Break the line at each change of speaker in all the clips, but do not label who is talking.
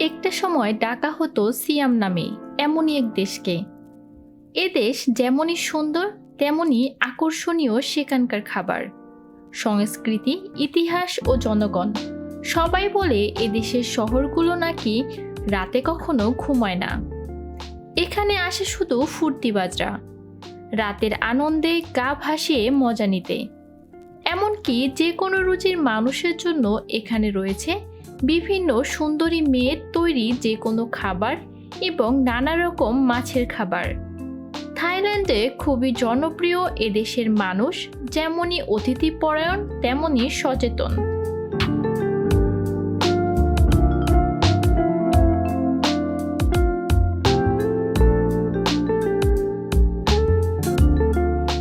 একটা সময় ডাকা হতো সিয়াম নামে, এমনই এক দেশকে। এ দেশ যেমনই সুন্দর, তেমনই আকর্ষণীয় সেখানকার খাবার। সংস্কৃতি, ইতিহাস ও জনগণ, সবাই বলে এদেশের শহরগুলো নাকি রাতে কখনো ঘুমায় না। এখানে আসে শুধু ফুর্তিবাজরা। রাতের আনন্দে গা ভাসিয়ে মজা নিতে। এমনকি যে কোনো রুচির মানুষের জন্য এখানে রয়েছে বিভিন্ন সুন্দরী মেয়ের তৈরি যে কোনো খাবার এবং নানা রকম মাছের খাবার। থাইল্যান্ডে খুবই জনপ্রিয় এদেশের মানুষ, যেমনই অতিথিপরায়ণ, তেমনই সচেতন।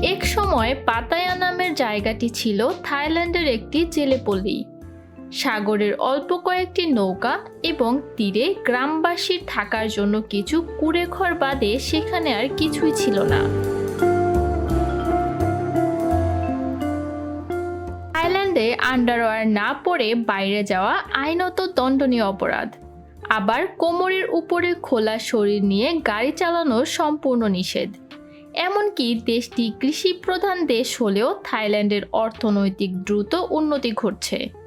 এক সময় পাতায়া নামের জায়গাটি ছিল থাইল্যান্ডের একটি জেলেপল্লী। সাগরের অল্প কয়েকটি নৌকা এবং তীরে গ্রামবাসীর থাকার জন্য কিছু কুড়েঘর বাদে সেখানে আর কিছুই ছিল না। থাইল্যান্ডে আন্ডারওয়্যার না পরে বাইরে যাওয়া আইনত দণ্ডনীয় অপরাধ। আবার কোমরের উপরে খোলা শরীর নিয়ে গাড়ি চালানো সম্পূর্ণ নিষেধ। এমনকি দেশটি কৃষি প্রধান দেশ হলেও থাইল্যান্ডের অর্থনৈতিক দ্রুত উন্নতি ঘটছে।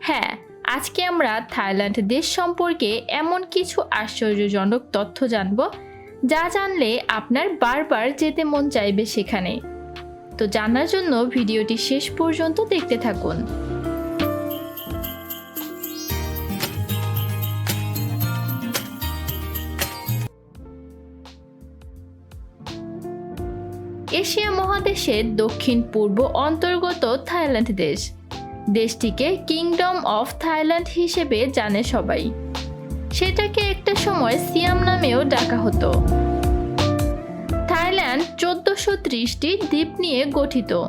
হ্যাঁ আজকে আমরা থাইল্যান্ড দেশ সম্পর্কে এমন কিছু আশ্চর্যজনক তথ্য জানব যা জানলে আপনার বারবার যেতে মন চাইবে সেখানে। তো জানার জন্য ভিডিওটি শেষ পর্যন্ত দেখতে থাকুন। এশিয়া মহাদেশের দক্ষিণ পূর্ব অন্তর্গত থাইল্যান্ড দেশ। দেশটিকে কিংডম অফ থাইল্যান্ড হিসেবে জানে সবাই। সেটাকে একটা সময় সিয়াম নামেও ডাকা হতো। থাইল্যান্ড চোদ্দশো ত্রিশটি দ্বীপ নিয়ে গঠিত।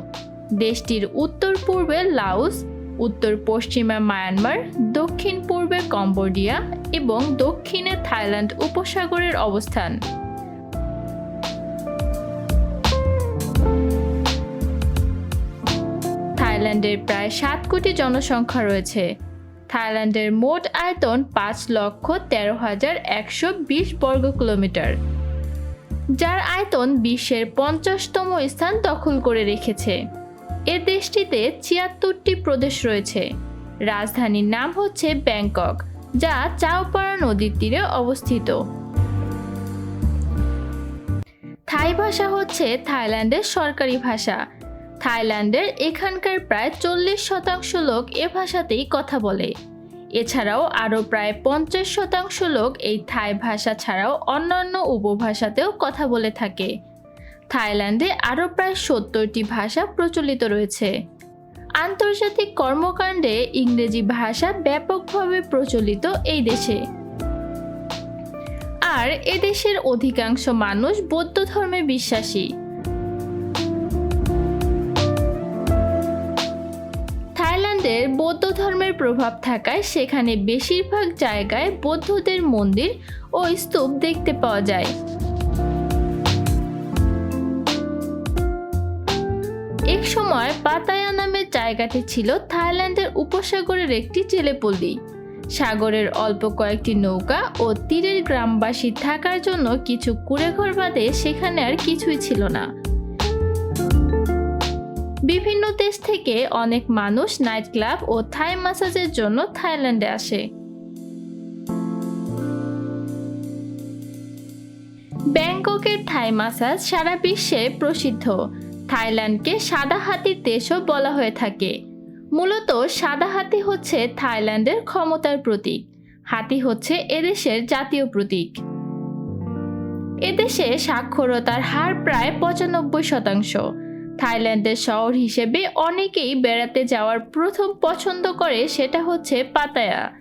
দেশটির উত্তর পূর্বে লাউস উত্তর পশ্চিমে মায়ানমার, দক্ষিণ পূর্বে কম্বোডিয়া এবং দক্ষিণে থাইল্যান্ড উপসাগরের অবস্থান। থাইল্যান্ডের প্রায় সাত কোটি জনসংখ্যা রয়েছে। থাইল্যান্ডের মোট আয়তন পাঁচ লক্ষ তেরো হাজার একশো বিশ বর্গ কিলোমিটার। যার আয়তন বিশ্বের পঞ্চাশতম স্থান দখল করে রেখেছে। এ দেশটিতে ছিয়াত্তরটি প্রদেশ রয়েছে। রাজধানীর নাম হচ্ছে ব্যাংকক, যা চাওপাড়া নদীর তীরে অবস্থিত। থাই ভাষা হচ্ছে থাইল্যান্ডের সরকারি ভাষা। থাইল্যান্ডের এখানকার প্রায় চল্লিশ শতাংশ লোক এ ভাষাতেই কথা বলে। এছাড়াও আরও প্রায় পঞ্চাশ শতাংশ লোক এই থাই ভাষা ছাড়াও অন্যান্য উপভাষাতেও কথা বলে থাকে। থাইল্যান্ডে আরও প্রায় সত্তরটি ভাষা প্রচলিত রয়েছে। আন্তর্জাতিক কর্মকাণ্ডে ইংরেজি ভাষা ব্যাপকভাবে প্রচলিত এই দেশে। আর এদেশের অধিকাংশ মানুষ বৌদ্ধ ধর্মে বিশ্বাসী। বৌদ্ধ ধর্মের প্রভাব থাকায় সেখানে বেশিরভাগ জায়গায় বৌদ্ধদের মন্দির ও স্তূপ দেখতে পাওয়া যায়। এক সময় পাতায়া নামের জায়গাটি ছিল থাইল্যান্ডের উপসাগরের একটি জেলেপল্লী। সাগরের অল্প কয়েকটি নৌকা ও তীরের গ্রামবাসী থাকার জন্য কিছু কুড়েঘর বাদে সেখানে আর কিছুই ছিল না। বিভিন্ন দেশ থেকে অনেক মানুষ নাইট ক্লাব ও থাই ম্যাসাজের জন্য থাইল্যান্ডে আসে। ব্যাংককের থাই ম্যাসাজ সারা বিশ্বে প্রসিদ্ধ। থাইল্যান্ডকে সাদা হাতির দেশও বলা হয়ে থাকে। মূলত সাদা হাতি হচ্ছে থাইল্যান্ডের ক্ষমতার প্রতীক। হাতি হচ্ছে এদেশের জাতীয় প্রতীক। এদেশে সাক্ষরতার হার প্রায় পঁচানব্বই শতাংশ। থাইল্যান্ডের শহর হিসেবে অনেকেই বেড়াতে যাওয়ার প্রথম পছন্দ করে সেটা হচ্ছে পাতায়া।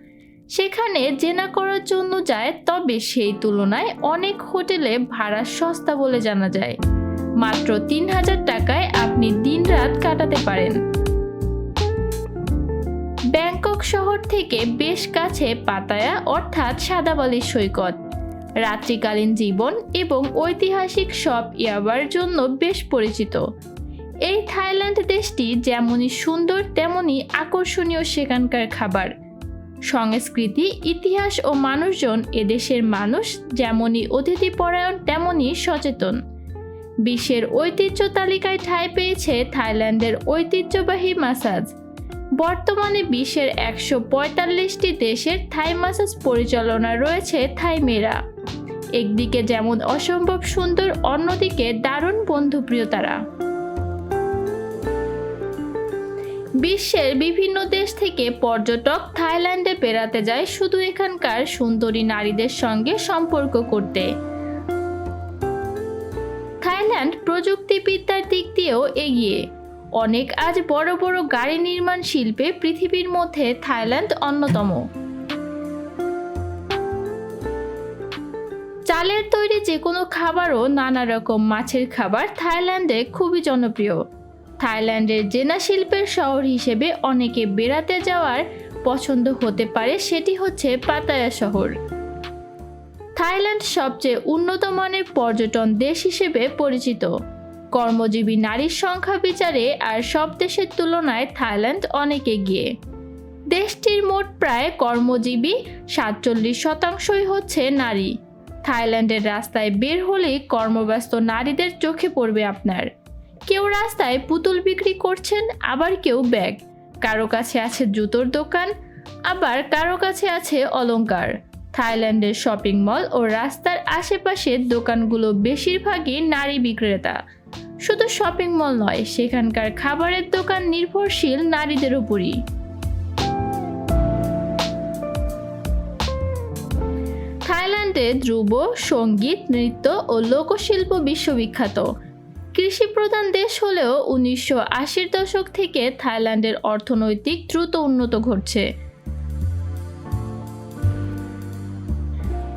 সেখানে জেনা করার জন্য যায়, তবে সেই তুলনায় অনেক হোটেলে ভাড়া সস্তা বলে জানা যায়। মাত্র তিন হাজার টাকায় আপনি দিনরাত কাটাতে পারেন। ব্যাংকক শহর থেকে বেশ কাছে পাতায়া, অর্থাৎ সাদাবালির সৈকত। রাত্রিকালীন জীবন এবং ঐতিহাসিক সব ইয়াবার জন্য বেশ পরিচিত। এই থাইল্যান্ড দেশটি যেমনই সুন্দর, তেমনই আকর্ষণীয় সেখানকার খাবার। সংস্কৃতি, ইতিহাস ও মানুষজন এদেশের মানুষ যেমনই অতিথিপরায়ণ, তেমনই সচেতন। বিশ্বের ঐতিহ্য তালিকায় ঠাঁই পেয়েছে থাইল্যান্ডের ঐতিহ্যবাহী মাসাজ। বর্তমানে বিশ্বের একশো পঁয়তাল্লিশটি দেশের থাই মাসাজ পরিচালনা রয়েছে থাইমেরা। একদিকে যেমন অসম্ভব সুন্দর, অন্যদিকে দারুণ বন্ধুপ্রিয় তারা। বিশ্বের বিভিন্ন দেশ থেকে পর্যটক থাইল্যান্ডে বেড়াতে যায় শুধু এখানকার সুন্দরী নারীদের সঙ্গে সম্পর্ক করতে। থাইল্যান্ড প্রযুক্তিবিদ্যার দিক দিয়েও এগিয়ে। অনেক আজ বড় বড় গাড়ি নির্মাণ শিল্পে পৃথিবীর মধ্যে থাইল্যান্ড অন্যতম। চালের তৈরি যে কোনো খাবারও নানা রকম মাছের খাবার থাইল্যান্ডে খুবই জনপ্রিয়। থাইল্যান্ডের জেনা শিল্পের শহর হিসেবে অনেকে বেড়াতে যাওয়ার পছন্দ হতে পারে, সেটি হচ্ছে পাতায়া শহর। থাইল্যান্ড সবচেয়ে উন্নত মানের পর্যটন দেশ হিসেবে পরিচিত। কর্মজীবী নারীর সংখ্যা বিচারে আর সব দেশের তুলনায় থাইল্যান্ড অনেক এগিয়ে। দেশটির মোট প্রায় কর্মজীবী সাতচল্লিশ শতাংশই হচ্ছে নারী। থাইল্যান্ডের রাস্তায় বের হলেই কর্মব্যস্ত নারীদের চোখে পড়বে আপনার। কেউ রাস্তায় পুতুল বিক্রি করছেন, আবার কেউ ব্যাগ। কারও কাছে আছে জুতোর দোকান, আবার কারও কাছে আছে অলংকার। থাইল্যান্ডের শপিং মল ও রাস্তার আশেপাশের দোকানগুলো বেশিরভাগই নারী বিক্রেতা। শুধু শপিং মল নয়, সেখানকার খাবারের দোকান নির্ভরশীল নারীদের উপরই। থাইল্যান্ডে ধ্রুব, সংগীত, নৃত্য ও লোকশিল্প বিশ্ববিখ্যাত। কৃষি প্রধান দেশ হলেও উনিশশো আশির দশক থেকে থাইল্যান্ডের অর্থনৈতিক দ্রুত উন্নত ঘটছে।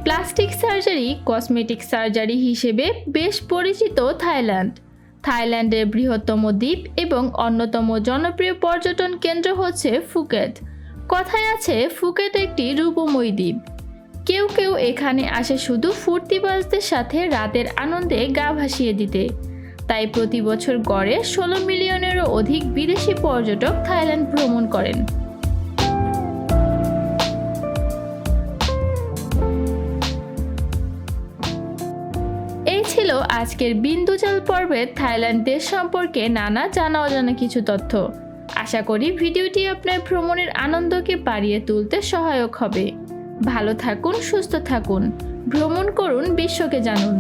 প্লাস্টিক সার্জারি, কসমেটিক সার্জারি হিসেবে বেশ পরিচিত থাইল্যান্ড। থাইল্যান্ডের বৃহত্তম দ্বীপ এবং অন্যতম জনপ্রিয় পর্যটন কেন্দ্র হচ্ছে ফুকেট। কথায় আছে, ফুকেট একটি রূপময় দ্বীপ। কেউ কেউ এখানে আসে শুধু ফুর্তিবাজদের সাথে রাতের আনন্দে গা ভাসিয়ে দিতে। তাই প্রতি বছর গড়ে ষোলো মিলিয়নেরও অধিক বিদেশি পর্যটক থাইল্যান্ড ভ্রমণ করেন। এই ছিল আজকের বিন্দুজাল পর্বের থাইল্যান্ড দেশ সম্পর্কে নানা জানা অজানা কিছু তথ্য। আশা করি ভিডিওটি আপনার ভ্রমণের আনন্দকে বাড়িয়ে তুলতে সহায়ক হবে। ভালো থাকুন, সুস্থ থাকুন। ভ্রমণ করুন, বিশ্বকে জানুন।